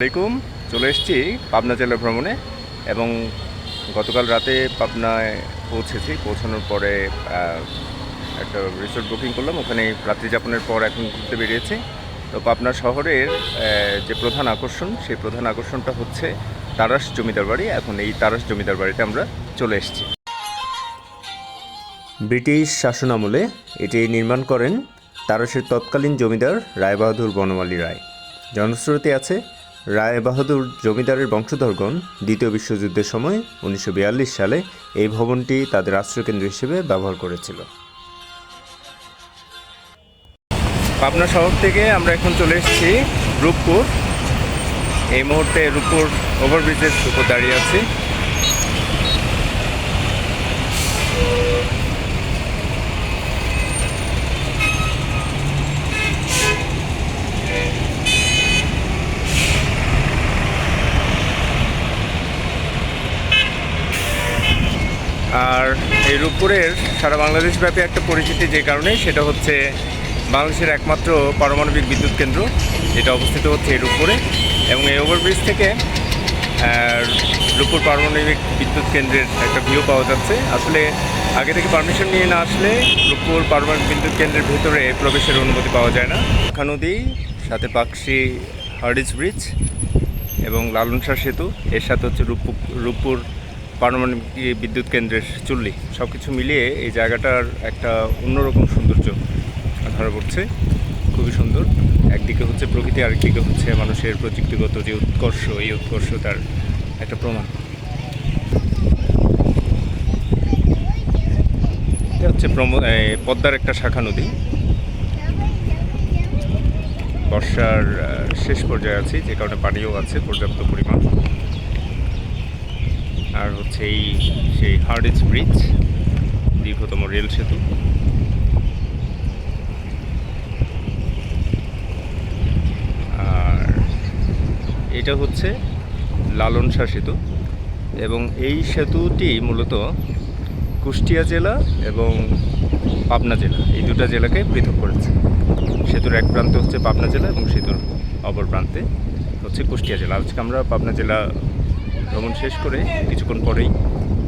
আলাইকুম। চলে এসেছি পাবনা জেলা ভ্রমণে এবং গতকাল রাতে পাবনায় পৌঁছেছি। পৌঁছানোর পরে একটা রিসোর্ট বুকিং করলাম। ওখানে রাত্রি যাপনের পর এখন ঘুরতে বেরিয়েছি। তো পাবনা শহরের যে প্রধান আকর্ষণ, সেই প্রধান আকর্ষণটা হচ্ছে তারাস জমিদার বাড়ি। এখন এই তারাস জমিদার বাড়িতে আমরা চলে এসেছি। ব্রিটিশ শাসনামলে এটি নির্মাণ করেন তারসের তৎকালীন জমিদার রায়বাহাদুর বনমালী রায়। জনশ্রুতি আছে রায়বাহাদুর জমিদারের বংশধরগণ দ্বিতীয় বিশ্বযুদ্ধের সময় উনিশশো বিয়াল্লিশ সালে এই ভবনটি তাদের আশ্রয়কেন্দ্র হিসেবে ব্যবহার করেছিল। পাবনা শহর থেকে আমরা এখন চলে এসেছি রূপপুর। এই মুহূর্তে রূপপুর ওভারব্রিজের উপর দাঁড়িয়ে আছি। আর এই রূপপুরের সারা বাংলাদেশ ব্যাপী একটা পরিচিতি যে কারণে, সেটা হচ্ছে বাংলাদেশের একমাত্র পারমাণবিক বিদ্যুৎ কেন্দ্র, যেটা অবস্থিত হচ্ছে এই রূপপুরে এবং এই ওভারব্রিজ থেকে রূপপুর পারমাণবিক বিদ্যুৎ কেন্দ্রের একটা ভিউ পাওয়া যাচ্ছে। আসলে আগে থেকে পারমিশন নিয়ে না আসলে রূপপুর পারমাণবিক বিদ্যুৎ কেন্দ্রের ভিতরে প্রবেশের অনুমতি পাওয়া যায় না। নদী, সাথে পাকশি হার্ডিস ব্রিজ এবং লালনসার সেতু, এর সাথে হচ্ছে রূপপুর রূপপুর পারমাণবিক বিদ্যুৎ কেন্দ্রের চুল্লি সব কিছু মিলিয়ে এই জায়গাটার একটা অন্যরকম সৌন্দর্য ধরা পড়ছে খুবই সুন্দর। একদিকে হচ্ছে প্রকৃতি, আরেকদিকে হচ্ছে মানুষের প্রযুক্তিগত যে উৎকর্ষ, এই উৎকর্ষ তার একটা প্রমাণ। এটা হচ্ছে পদ্মার একটা শাখা নদী। বর্ষার শেষ পর্যায়ে আছি, যে কারণে পানিও আছে, পর্যাপ্ত পরিমাণ। হচ্ছে এই সেই হার্ডিস ব্রিজ, দীর্ঘতম রেল সেতু। আর এটা হচ্ছে লালন শাহ সেতু। এবং এই সেতুটি মূলত কুষ্টিয়া জেলা এবং পাবনা জেলা, এই দুটো জেলাকে পৃথক করেছে। সেতুর এক প্রান্তে হচ্ছে পাবনা জেলা এবং সেতুর অপর প্রান্তে হচ্ছে কুষ্টিয়া জেলা। আজকে আমরা পাবনা জেলা ভ্রমণ শেষ করে কিছুক্ষণ পরেই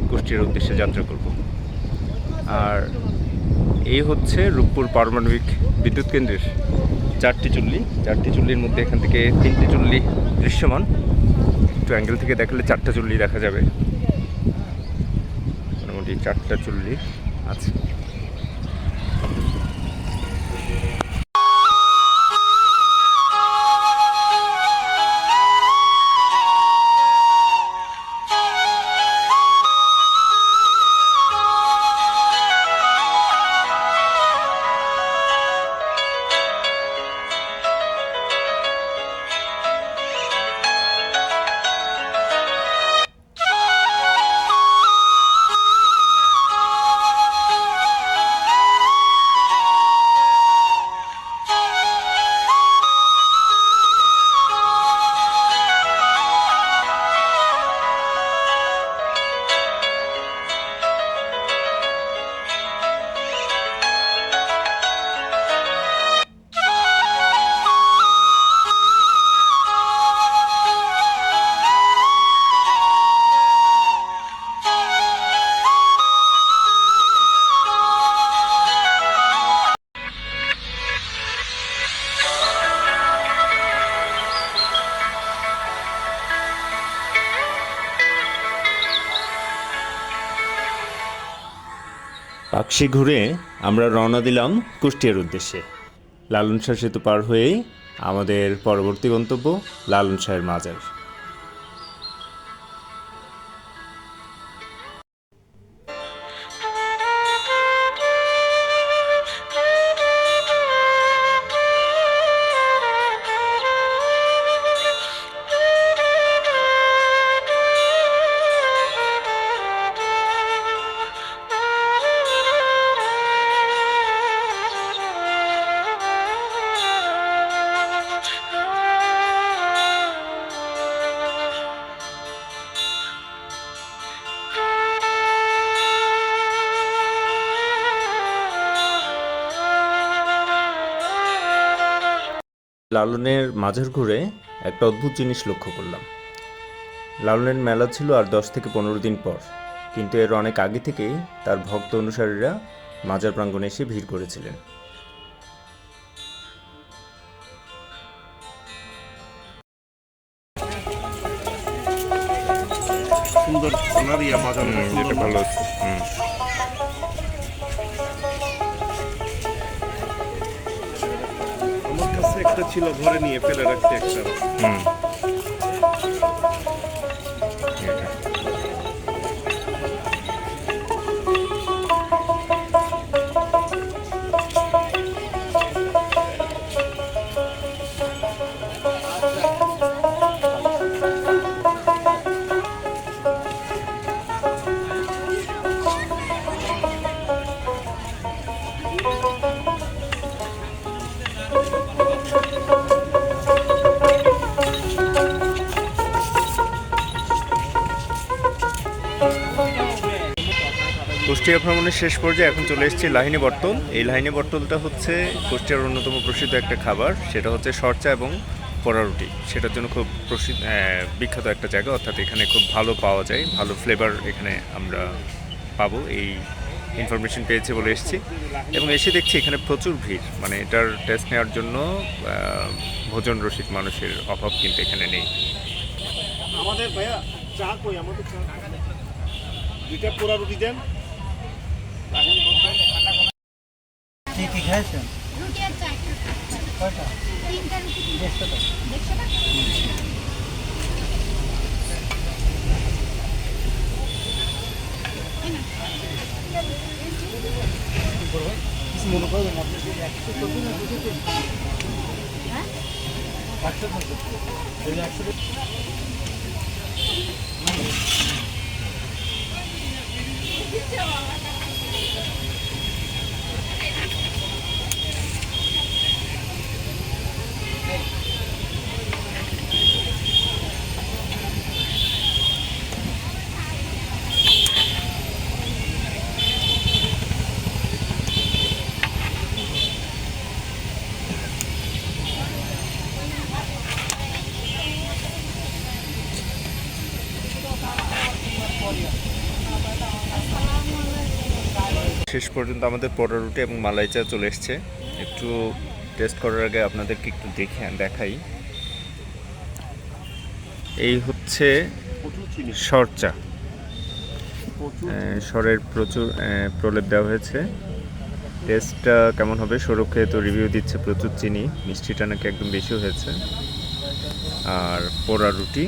কুষ্টিয়ার উদ্দেশ্যে যাত্রা করব। আর এই হচ্ছে রূপপুর পারমাণবিক বিদ্যুৎ কেন্দ্রের চারটি চুল্লি। চারটি চুল্লির মধ্যে এখান থেকে তিনটি চুল্লি দৃশ্যমান। একটু অ্যাঙ্গেল থেকে দেখালে চারটা চুল্লি দেখা যাবে। মোটামুটি চারটা চুল্লি আছে। পাকশি ঘুরে আমরা রওনা দিলাম কুষ্টিয়ার উদ্দেশ্যে। লালন শাহ সেতু পার হয়েই আমাদের পরবর্তী গন্তব্য লালন শাহের মাজার। লালনের মাঝের ঘুরে একটা অদ্ভুত জিনিস লক্ষ্য করলাম। লালনের মেলা ছিল আর দশ থেকে পনেরো দিন পর কিন্তু এর অনেক আগে থেকেই তার ভক্ত অনুসারীরা মাজার প্রাঙ্গণে এসে ভিড় করেছিলেন। সুন্দর সোনার বাজার যেটা ভালো হুম। ছিল ঘরে নিয়ে ফেলে রাখতে একটা কুষ্টিয়া ভ্রমণের শেষ পর্যায়ে এখন চলে এসেছি লাহিনী বটতল। এই লাহিনী বটতলটা হচ্ছে কুষ্টিয়ার অন্যতম প্রসিদ্ধ একটা খাবার। সেটা হচ্ছে সরচা এবং পোড়া রুটি। সেটার জন্য খুব প্রসিদ্ধ বিখ্যাত একটা জায়গা। অর্থাৎ এখানে খুব ভালো পাওয়া যায়, ভালো ফ্লেভার এখানে আমরা পাবো। এই ইনফরমেশন পেয়েছে বলে এসেছি। এবং এসে দেখছি এখানে প্রচুর ভিড়। মানে এটার টেস্ট নেওয়ার জন্য ভোজন রসিক মানুষের অভাব কিন্তু এখানে নেই। আমাদের ভাইয়া চা কই? আমাদের চা। দুইটা পোড়া রুটি দেন। কি কি খেয়েছেন রুটি আর কয়টা? তিনটা রুটি টাকা মনে করবেন আপনি একশো চলবে না দুশো হ্যাঁ? একশো একশো শেষ পর্যন্ত আমাদের পরোটা রুটি এবং মালাই চা চলে এসছে। একটু টেস্ট করার আগে আপনাদেরকে একটু দেখে দেখাই। এই হচ্ছে সরচা। প্রচুর সরের প্রচুর প্রলেপ দেওয়া হয়েছে। টেস্টটা কেমন হবে? সৌরভ তো রিভিউ দিচ্ছে প্রচুর চিনি। মিষ্টিটা নাকি একদম বেশি হয়েছে। আর পোড়া রুটি।